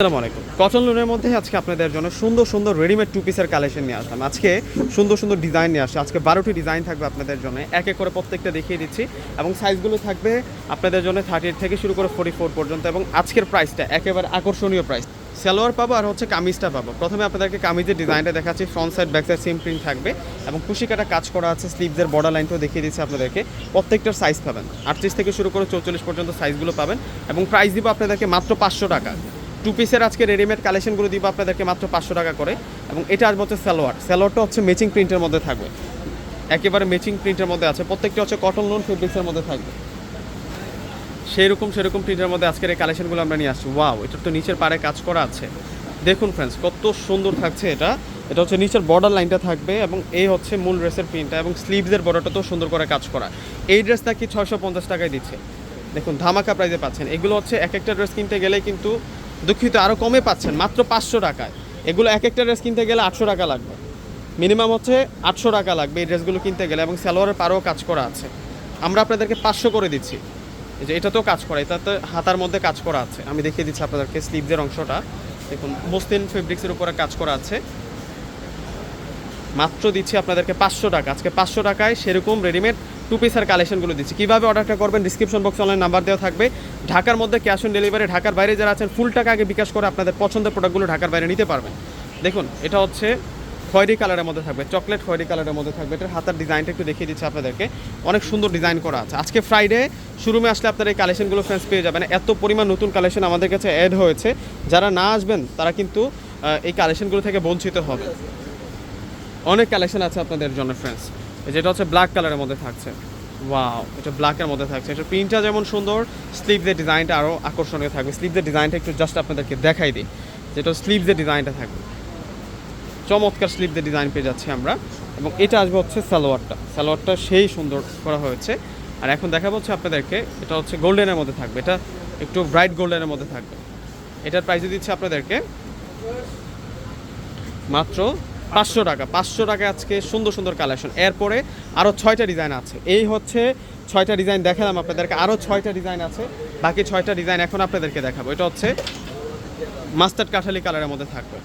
আসসালামু আলাইকুম। কটন লোনের মধ্যে আজকে আপনাদের জন্য সুন্দর সুন্দর রেডিমেড টু পিসের কালেকশন নিয়ে আসলাম। আজকে সুন্দর সুন্দর ডিজাইন নিয়ে আসছে আজকে বারোটি ডিজাইন থাকবে আপনাদের জন্য। এক এক করে প্রত্যেকটা দেখিয়ে দিচ্ছি। এবং সাইজগুলো থাকবে আপনাদের জন্য থার্টি থেকে শুরু করে ফোর্টি ফোর পর্যন্ত। এবং আজকের প্রাইসটা একেবারে আকর্ষণীয় প্রাইস সালোয়ার পাবো আর হচ্ছে কামিজটা পাবো। প্রথমে আপনাদেরকে কামিজের ডিজাইনটা দেখাচ্ছি। Front side back side same print থাকবে। এবং কুশিকাটা কাজ করা আছে। স্লিভসের বর্ডার লাইনটাও দেখিয়ে দিচ্ছি আপনাদেরকে। প্রত্যেকটার সাইজ পাবেন। আটত্রিশ থেকে শুরু করে চৌচল্লিশ পর্যন্ত সাইজগুলো পাবেন। এবং প্রাইস দিব আপনাদেরকে মাত্র পাঁচশো টাকা। টু পিসের আজকে রেডিমেড কালেকশনগুলো দিব আপনাদেরকে মাত্র পাঁচশো টাকা করে এবং এটা আসবে হচ্ছে সালোয়ার। সালোয়ারটা হচ্ছে ম্যাচিং প্রিন্টের মধ্যে থাকবে। একেবারে ম্যাচিং প্রিন্টের মধ্যে আছে। প্রত্যেকটা হচ্ছে কটন লোন ফেব্রিক্সের মধ্যে থাকবে। সেই রকম সেরকম প্রিন্টের মধ্যে আজকের এই কালেকশনগুলো আমরা নিয়ে আসছি। ওয়াও এটা তো নিচের পাড়ে কাজ করা আছে। দেখুন ফ্রেন্ডস কত সুন্দর থাকছে এটা। এটা হচ্ছে নিচের বর্ডার লাইনটা থাকবে এবং এই হচ্ছে মূল ড্রেসের প্রিন্টটা এবং স্লিভসের বর্ডারটা তো সুন্দর করে কাজ করা। এই ড্রেসটা কি ছয়শো পঞ্চাশ টাকায় দিচ্ছে? দেখুন, ধামাকা প্রাইজে পাচ্ছেন। এগুলো হচ্ছে এক একটা ড্রেস কিনতে গেলে কিন্তু দুঃখিত আরও কমে পাচ্ছেন, মাত্র পাঁচশো টাকায়। এগুলো এক একটা ড্রেস কিনতে গেলে আটশো টাকা লাগবে। মিনিমাম হচ্ছে আটশো টাকা লাগবে এই ড্রেসগুলো কিনতে গেলে এবং সালোয়ারের পাড়েও কাজ করা আছে। আমরা আপনাদেরকে পাঁচশো করে দিচ্ছি। যে, এটাতেও কাজ করা, এটাতে হাতার মধ্যে কাজ করা আছে। আমি দেখিয়ে দিচ্ছি আপনাদেরকে স্লিভসের অংশটা। দেখুন মসলিন ফেব্রিক্সের উপরে কাজ করা আছে। মাত্র দিচ্ছি আপনাদেরকে পাঁচশো টাকা। আজকে পাঁচশো টাকায় সেরকম রেডিমেড টু পিসের কালেকশনগুলো দিচ্ছি। কীভাবে অর্ডারটা করবেন ডিসক্রিপশন বক্সে অনলাইন নাম্বার দেওয়া থাকবে। ঢাকার মধ্যে ক্যাশ অন ডেলিভারি ঢাকার বাইরে যারা আছেন ফুল টাকা আগে বিকাশ করে আপনাদের পছন্দের প্রোডাক্টগুলো ঢাকার বাইরে নিতে পারবেন। দেখুন, এটা হচ্ছে খয়েরি কালারের মধ্যে থাকবে চকলেট খয়েরি কালারের মধ্যে থাকবে। এটার হাতার ডিজাইনটা একটু দেখিয়ে দিচ্ছি আপনাদেরকে। অনেক সুন্দর ডিজাইন করা আছে। আজকে ফ্রাইডে শোরুমে আসলে আপনারা এই কালেকশনগুলো ফ্রেন্ডস পেয়ে যাবেন। এত পরিমাণ নতুন কালেকশন আমাদের কাছে অ্যাড হয়েছে। যারা না আসবেন, তারা কিন্তু এই কালেকশনগুলো থেকে বঞ্চিত হবে অনেক কালেকশন আছে আপনাদের জন্য ফ্রেন্ডস যেটা হচ্ছে ব্ল্যাক কালারের মধ্যে থাকছে। ওয়াও এটা ব্ল্যাকের মধ্যে থাকছে। এটা প্রিন্টটা যেমন সুন্দর স্লিভসের ডিজাইনটা আরও আকর্ষণীয় থাকবে। স্লিভসের ডিজাইনটা একটু জাস্ট আপনাদেরকে দেখাই দিই। যেটা স্লিভসের ডিজাইনটা থাকবে। চমৎকার স্লিভসের ডিজাইন পেয়ে যাচ্ছি আমরা। এবং এটা আসবে হচ্ছে সালোয়ারটা। সালোয়ারটা সেই সুন্দর করা হয়েছে। আর এখন দেখা হচ্ছে আপনাদেরকে, এটা হচ্ছে গোল্ডেনের মধ্যে থাকবে। এটা একটু ব্রাইট গোল্ডেনের মধ্যে থাকবে। এটার প্রাইস দিচ্ছে আপনাদেরকে মাত্র পাঁচশো টাকা পাঁচশো টাকা আজকে সুন্দর সুন্দর কালেকশন এরপরে আরও ছয়টা ডিজাইন আছে। এই হচ্ছে ছয়টা ডিজাইন দেখালাম আপনাদেরকে। আরও ছয়টা ডিজাইন আছে। বাকি ছয়টা ডিজাইন এখন আপনাদেরকে দেখাবো। এটা হচ্ছে মাস্টার্ড কাঠালি কালারের মধ্যে থাকবে।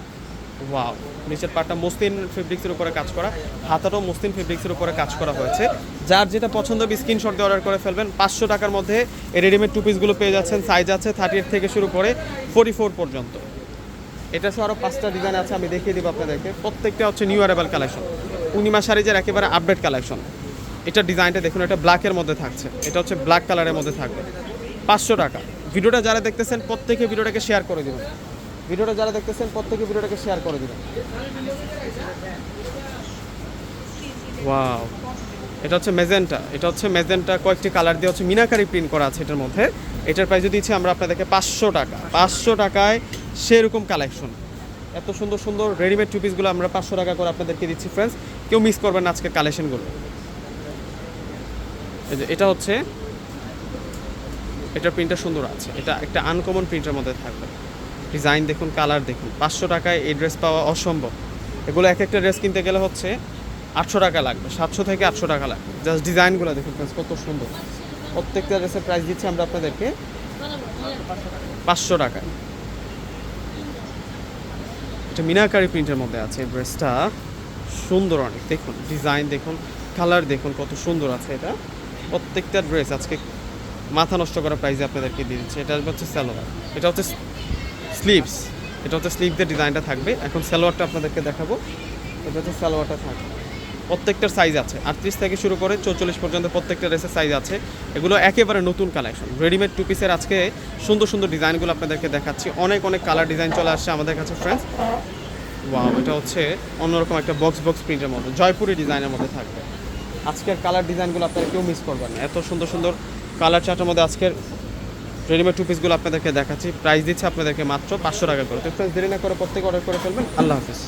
ওয়াও নিচের পাটটা মসলিন ফেব্রিক্সের উপরে কাজ করা। হাতাটাও মসলিন ফেব্রিক্সের উপরে কাজ করা হয়েছে। যার যেটা পছন্দ হবে স্ক্রিনশট দিয়ে অর্ডার করে ফেলবেন। পাঁচশো টাকার মধ্যে রেডিমেড টু পিসগুলো পেয়ে যাচ্ছেন। সাইজ আছে থার্টি থেকে শুরু করে ফোর্টি ফোর পর্যন্ত। এটা আরও পাঁচটা ডিজাইন আছে, আমি দেখিয়ে দিব আপনাদেরকে। প্রত্যেকটা হচ্ছে নিউ অ্যারেবল কালেকশন পূর্ণিমা শাড়িজের একেবারে আপডেট কালেকশন এটা ডিজাইনটা দেখুন, এটা ব্ল্যাকের মধ্যে থাকছে। এটা হচ্ছে ব্ল্যাক কালারের মধ্যে থাকবে। পাঁচশো টাকা। ভিডিওটা যারা দেখতেছেন, প্রত্যেকে ভিডিওটাকে শেয়ার করে দেবেন। ভিডিওটা যারা দেখতেছেন, প্রত্যেকে ভিডিওটাকে শেয়ার করে দিবেন। ওয়াও এটা হচ্ছে মেজেন্টা এটা হচ্ছে মেজেন্টা কয়েকটি কালার দিয়ে হচ্ছে মিনাকারি প্রিন্ট করা আছে এটার মধ্যে। এটার প্রাইস দিচ্ছি আমরা আপনাদেরকে পাঁচশো টাকা। পাঁচশো টাকায় সেরকম কালেকশন এত সুন্দর সুন্দর রেডিমেড টু পিসগুলো আমরা পাঁচশো টাকা করে আপনাদেরকে দিচ্ছি ফ্রেন্ডস কেউ মিস করবেন না আজকে কালেকশনগুলো এটা হচ্ছে এটার প্রিন্টটা সুন্দর আছে। এটা একটা আনকমন প্রিন্টের মধ্যে থাকবে। ডিজাইন দেখুন কালার দেখুন। পাঁচশো টাকায় এই ড্রেস পাওয়া অসম্ভব। এগুলো এক একটা ড্রেস কিনতে গেলে হচ্ছে আটশো টাকা লাগবে, সাতশো থেকে আটশো টাকা লাগবে। জাস্ট ডিজাইনগুলো দেখুন কত সুন্দর। প্রত্যেকটা ড্রেসের প্রাইস দিচ্ছি আমরা আপনাদেরকে। পাঁচশো টাকায়। এটা মিনাকারি প্রিন্টের মধ্যে আছে ড্রেসটা। সুন্দর অনেক, দেখুন, ডিজাইন দেখুন, কালার দেখুন, কত সুন্দর আছে এটা। প্রত্যেকটা ড্রেস আজকে মাথা নষ্ট করা প্রাইজে আপনাদেরকে দিয়ে দিচ্ছে। এটা হচ্ছে স্যালোয়ার এটা হচ্ছে স্লিভস এটা হচ্ছে স্লিভদের ডিজাইনটা থাকবে। এখন স্যালোয়ারটা আপনাদেরকে দেখাবো। এটা হচ্ছে স্যালোয়ারটা থাকবে। প্রত্যেকটার সাইজ আছে। আটত্রিশ থেকে শুরু করে চৌচল্লিশ পর্যন্ত প্রত্যেকটা ড্রেসের সাইজ আছে। এগুলো একেবারে নতুন কালেকশন রেডিমেড টু পিসের আজকে সুন্দর সুন্দর ডিজাইনগুলো আপনাদেরকে দেখাচ্ছি। অনেক অনেক কালার ডিজাইন চলে আসছে আমাদের কাছে ফ্রেন্ডস ওয়াও এটা হচ্ছে অন্যরকম একটা বক্স বক্স প্রিন্টের মধ্যে জয়পুরি ডিজাইনের মধ্যে থাকবে। আজকের কালার ডিজাইনগুলো আপনারা কেউ মিস করবেন না। এত সুন্দর সুন্দর কালার চার্টের মধ্যে আজকের রেডিমেড টু পিসগুলো আপনাদেরকে দেখাচ্ছি। প্রাইস দিচ্ছে আপনাদেরকে মাত্র পাঁচশো টাকা করে। তো ফ্রেন্ডস দেরি না করে প্রত্যেকে অর্ডার করে ফেলবেন। আল্লাহ হাফিজ।